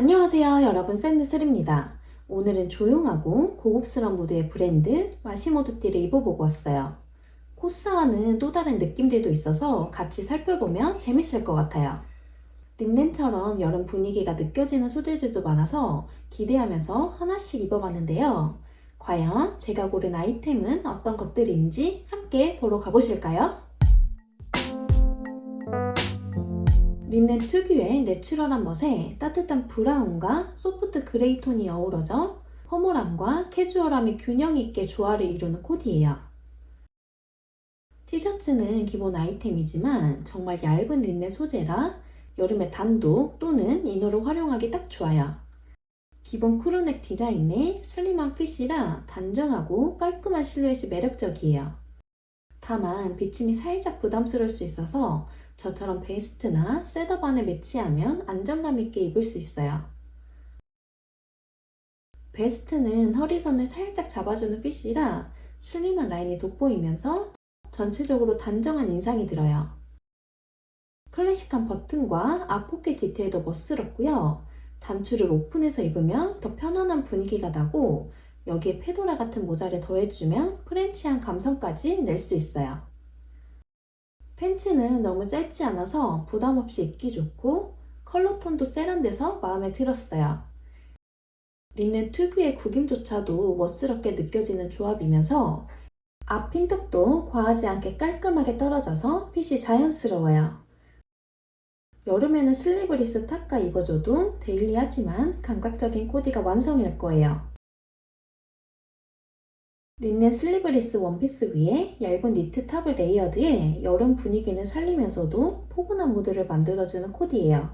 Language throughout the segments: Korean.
안녕하세요 여러분 샌드슬입니다. 오늘은 조용하고 고급스러운 무드의 브랜드 마시모드띠를 입어보고 왔어요. 코스와는 또 다른 느낌들도 있어서 같이 살펴보면 재밌을 것 같아요. 린넨처럼 여름 분위기가 느껴지는 소재들도 많아서 기대하면서 하나씩 입어봤는데요. 과연 제가 고른 아이템은 어떤 것들인지 함께 보러 가보실까요? 린넨 특유의 내추럴한 멋에 따뜻한 브라운과 소프트 그레이 톤이 어우러져 허물함과 캐주얼함이 균형 있게 조화를 이루는 코디예요. 티셔츠는 기본 아이템이지만 정말 얇은 린넨 소재라 여름에 단독 또는 이너로 활용하기 딱 좋아요. 기본 크루넥 디자인에 슬림한 핏이라 단정하고 깔끔한 실루엣이 매력적이에요. 다만 비침이 살짝 부담스러울 수 있어서 저처럼 베스트나 셋업 안에 매치하면 안정감 있게 입을 수 있어요. 베스트는 허리선을 살짝 잡아주는 핏이라 슬림한 라인이 돋보이면서 전체적으로 단정한 인상이 들어요. 클래식한 버튼과 앞포켓 디테일도 멋스럽고요. 단추를 오픈해서 입으면 더 편안한 분위기가 나고 여기에 페도라 같은 모자를 더해주면 프렌치한 감성까지 낼 수 있어요. 팬츠는 너무 짧지 않아서 부담 없이 입기 좋고 컬러톤도 세련돼서 마음에 들었어요. 린넨 특유의 구김조차도 멋스럽게 느껴지는 조합이면서 앞 핀턱도 과하지 않게 깔끔하게 떨어져서 핏이 자연스러워요. 여름에는 슬리브리스 탑과 입어줘도 데일리하지만 감각적인 코디가 완성일 거예요. 린넨 슬리브리스 원피스 위에 얇은 니트 탑을 레이어드해 여름 분위기는 살리면서도 포근한 무드를 만들어주는 코디예요.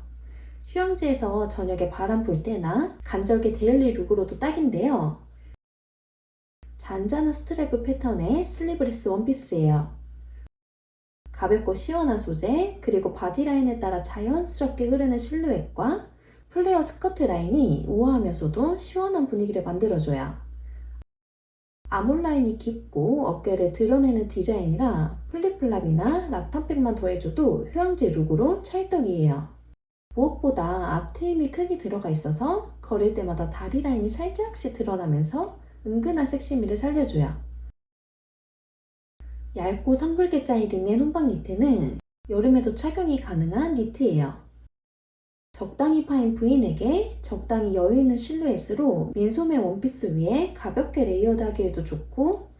휴양지에서 저녁에 바람 불 때나 간절기 데일리 룩으로도 딱인데요. 잔잔한 스트랩 패턴의 슬리브리스 원피스예요. 가볍고 시원한 소재, 그리고 바디라인에 따라 자연스럽게 흐르는 실루엣과 플레어 스커트 라인이 우아하면서도 시원한 분위기를 만들어줘요. 아몰 라인이 깊고 어깨를 드러내는 디자인이라 플립플랍이나 라탄백만 더해줘도 휴양지 룩으로 찰떡이에요. 무엇보다 앞 트임이 크게 들어가 있어서 걸을 때마다 다리 라인이 살짝씩 드러나면서 은근한 섹시미를 살려줘요. 얇고 성글게 짜인 린넨 혼방 니트는 여름에도 착용이 가능한 니트예요. 적당히 파인 브이넥에 적당히 여유 있는 실루엣으로 민소매 원피스 위에 가볍게 레이어드하기에도 좋고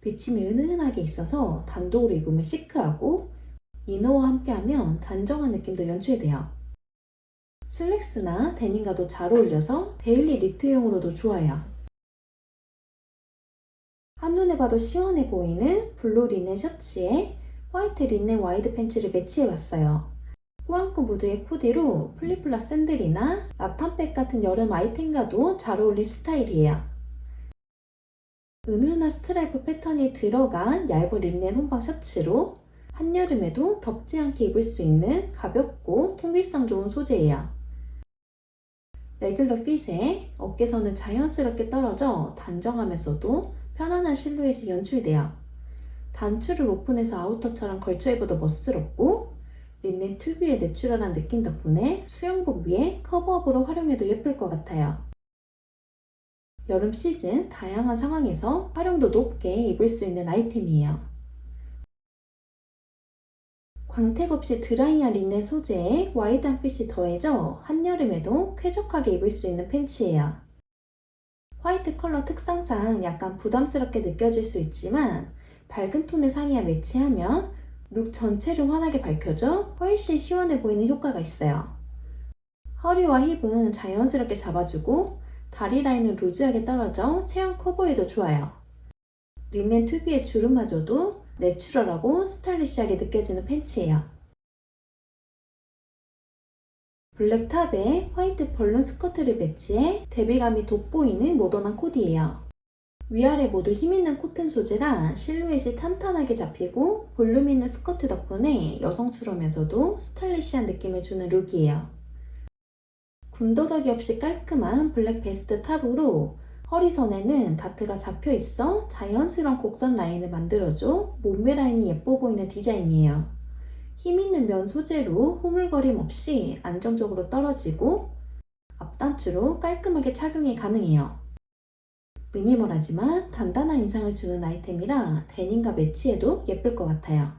비침이 은은하게 있어서 단독으로 입으면 시크하고 이너와 함께하면 단정한 느낌도 연출돼요. 슬랙스나 데님과도 잘 어울려서 데일리 니트용으로도 좋아요. 한눈에 봐도 시원해 보이는 블루 리넨 셔츠에 화이트 리넨 와이드 팬츠를 매치해봤어요. 꾸안꾸 무드의 코디로 플리플라 샌들이나 라탄백 같은 여름 아이템과도 잘 어울릴 스타일이에요. 은은한 스트라이프 패턴이 들어간 얇은 린넨 혼방 셔츠로 한여름에도 덥지 않게 입을 수 있는 가볍고 통기성 좋은 소재예요. 레귤러 핏에 어깨선은 자연스럽게 떨어져 단정하면서도 편안한 실루엣이 연출돼요. 단추를 오픈해서 아우터처럼 걸쳐 입어도 멋스럽고 린넨 특유의 내추럴한 느낌 덕분에 수영복 위에 커버업으로 활용해도 예쁠 것 같아요. 여름 시즌 다양한 상황에서 활용도 높게 입을 수 있는 아이템이에요. 광택 없이 드라이한 린넨 소재에 와이드한 핏이 더해져 한여름에도 쾌적하게 입을 수 있는 팬츠예요. 화이트 컬러 특성상 약간 부담스럽게 느껴질 수 있지만 밝은 톤의 상의와 매치하면 룩 전체를 환하게 밝혀줘 훨씬 시원해 보이는 효과가 있어요. 허리와 힙은 자연스럽게 잡아주고 다리 라인은 루즈하게 떨어져 체형 커버에도 좋아요. 린넨 특유의 주름마저도 내추럴하고 스타일리시하게 느껴지는 팬츠예요. 블랙 탑에 화이트 벌룬 스커트를 매치해 대비감이 돋보이는 모던한 코디예요. 위아래 모두 힘있는 코튼 소재라 실루엣이 탄탄하게 잡히고 볼륨 있는 스커트 덕분에 여성스러우면서도 스타일리시한 느낌을 주는 룩이에요. 군더더기 없이 깔끔한 블랙 베스트 탑으로 허리선에는 다트가 잡혀 있어 자연스러운 곡선 라인을 만들어줘 몸매 라인이 예뻐 보이는 디자인이에요. 힘있는 면 소재로 흐물거림 없이 안정적으로 떨어지고 앞단추로 깔끔하게 착용이 가능해요. 미니멀하지만 단단한 인상을 주는 아이템이라 데님과 매치해도 예쁠 것 같아요.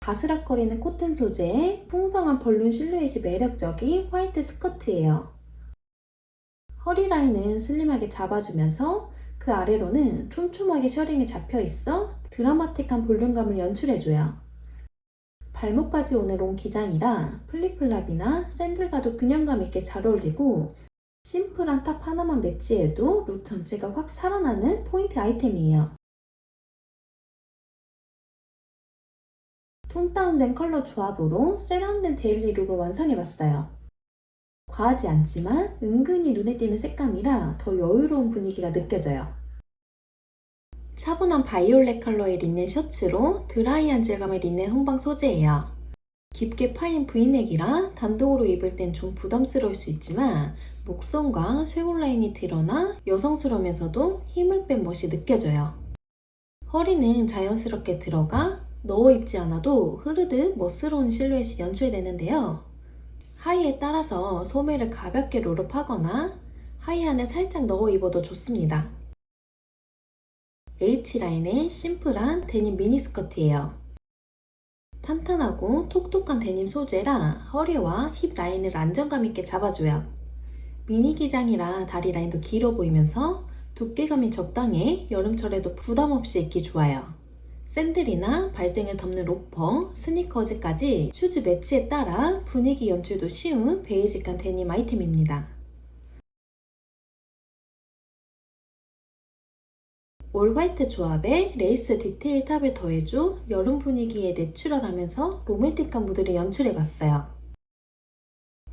바스락거리는 코튼 소재에 풍성한 벌룬 실루엣이 매력적인 화이트 스커트예요. 허리 라인은 슬림하게 잡아주면서 그 아래로는 촘촘하게 셔링이 잡혀 있어 드라마틱한 볼륨감을 연출해줘요. 발목까지 오는 롱 기장이라 플립플랍이나 샌들과도 균형감 있게 잘 어울리고 심플한 탑 하나만 매치해도 룩 전체가 확 살아나는 포인트 아이템이에요. 톤 다운된 컬러 조합으로 세련된 데일리 룩을 완성해봤어요. 과하지 않지만 은근히 눈에 띄는 색감이라 더 여유로운 분위기가 느껴져요. 차분한 바이올렛 컬러의 린넨 셔츠로 드라이한 질감의 린넨 혼방 소재예요. 깊게 파인 브이넥이라 단독으로 입을 땐 좀 부담스러울 수 있지만 목선과 쇄골 라인이 드러나 여성스러우면서도 힘을 뺀 멋이 느껴져요. 허리는 자연스럽게 들어가 넣어 입지 않아도 흐르듯 멋스러운 실루엣이 연출되는데요. 하의에 따라서 소매를 가볍게 롤업하거나 하의 안에 살짝 넣어 입어도 좋습니다. H라인의 심플한 데님 미니스커트예요. 탄탄하고 톡톡한 데님 소재라 허리와 힙 라인을 안정감 있게 잡아줘요. 미니 기장이라 다리 라인도 길어 보이면서 두께감이 적당해 여름철에도 부담 없이 입기 좋아요. 샌들이나 발등을 덮는 로퍼, 스니커즈까지 슈즈 매치에 따라 분위기 연출도 쉬운 베이직한 데님 아이템입니다. 올 화이트 조합에 레이스 디테일 탑을 더해줘 여름 분위기에 내추럴하면서 로맨틱한 무드를 연출해봤어요.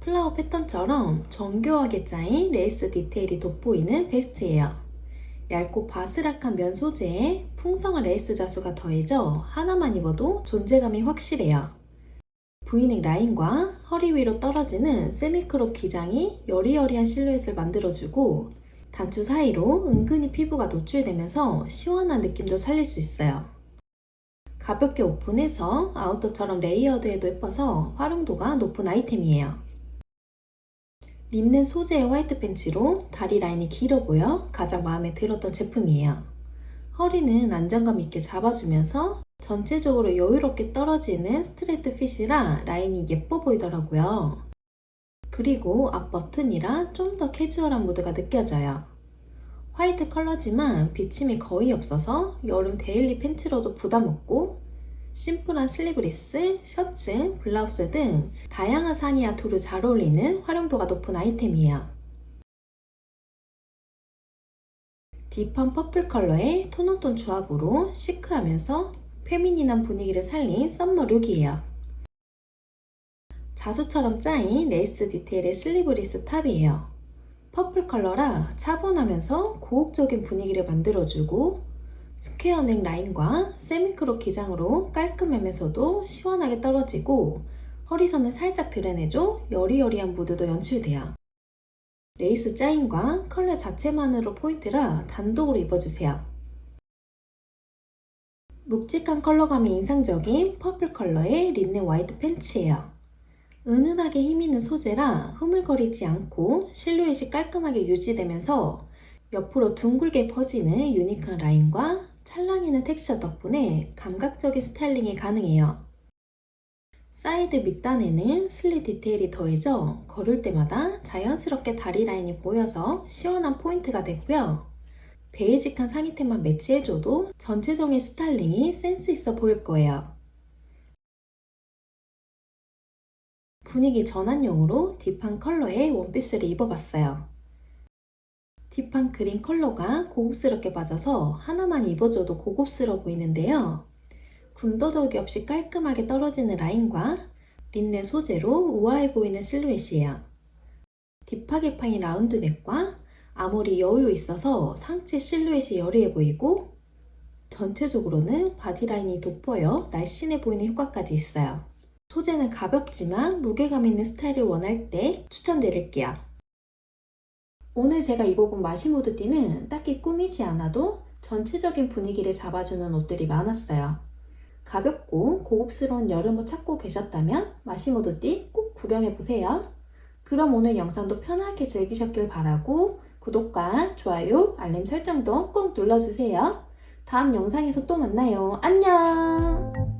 플라워 패턴처럼 정교하게 짜인 레이스 디테일이 돋보이는 베스트예요. 얇고 바스락한 면 소재에 풍성한 레이스 자수가 더해져 하나만 입어도 존재감이 확실해요. V넥 라인과 허리 위로 떨어지는 세미크롭 기장이 여리여리한 실루엣을 만들어주고 단추 사이로 은근히 피부가 노출되면서 시원한 느낌도 살릴 수 있어요. 가볍게 오픈해서 아우터처럼 레이어드해도 예뻐서 활용도가 높은 아이템이에요. 린넨 소재의 화이트 팬츠로 다리 라인이 길어 보여 가장 마음에 들었던 제품이에요. 허리는 안정감 있게 잡아주면서 전체적으로 여유롭게 떨어지는 스트레이트 핏이라 라인이 예뻐 보이더라고요. 그리고 앞 버튼이라 좀 더 캐주얼한 무드가 느껴져요. 화이트 컬러지만 비침이 거의 없어서 여름 데일리 팬츠로도 부담 없고 심플한 슬리브리스, 셔츠, 블라우스 등 다양한 상의와 두루 잘 어울리는 활용도가 높은 아이템이에요. 딥한 퍼플 컬러의 톤온톤 조합으로 시크하면서 페미닌한 분위기를 살린 썸머 룩이에요. 자수처럼 짜인 레이스 디테일의 슬리브리스 탑이에요. 퍼플 컬러라 차분하면서 고혹적인 분위기를 만들어주고 스퀘어 넥 라인과 세미크롭 기장으로 깔끔하면서도 시원하게 떨어지고 허리선을 살짝 드러내줘 여리여리한 무드도 연출돼요. 레이스 짜임과 컬러 자체만으로 포인트라 단독으로 입어주세요. 묵직한 컬러감이 인상적인 퍼플 컬러의 린넨 화이트 팬츠예요. 은은하게 힘있는 소재라 흐물거리지 않고 실루엣이 깔끔하게 유지되면서 옆으로 둥글게 퍼지는 유니크한 라인과 찰랑이는 텍스처 덕분에 감각적인 스타일링이 가능해요. 사이드 밑단에는 슬릿 디테일이 더해져 걸을 때마다 자연스럽게 다리 라인이 보여서 시원한 포인트가 되고요. 베이직한 상의템만 매치해줘도 전체적인 스타일링이 센스 있어 보일 거예요. 분위기 전환용으로 딥한 컬러의 원피스를 입어봤어요. 딥한 그린 컬러가 고급스럽게 맞아서 하나만 입어줘도 고급스러워 보이는데요. 군더더기 없이 깔끔하게 떨어지는 라인과 린넨 소재로 우아해 보이는 실루엣이에요. 딥하게 파인 라운드 넥과 아무리 여유 있어서 상체 실루엣이 여리해 보이고 전체적으로는 바디라인이 돋보여 날씬해 보이는 효과까지 있어요. 소재는 가볍지만 무게감 있는 스타일을 원할 때 추천드릴게요. 오늘 제가 입어본 마시모드 띠는 딱히 꾸미지 않아도 전체적인 분위기를 잡아주는 옷들이 많았어요. 가볍고 고급스러운 여름옷 찾고 계셨다면 마시모드 띠 꼭 구경해보세요. 그럼 오늘 영상도 편하게 즐기셨길 바라고 구독과 좋아요, 알림 설정도 꼭 눌러주세요. 다음 영상에서 또 만나요. 안녕!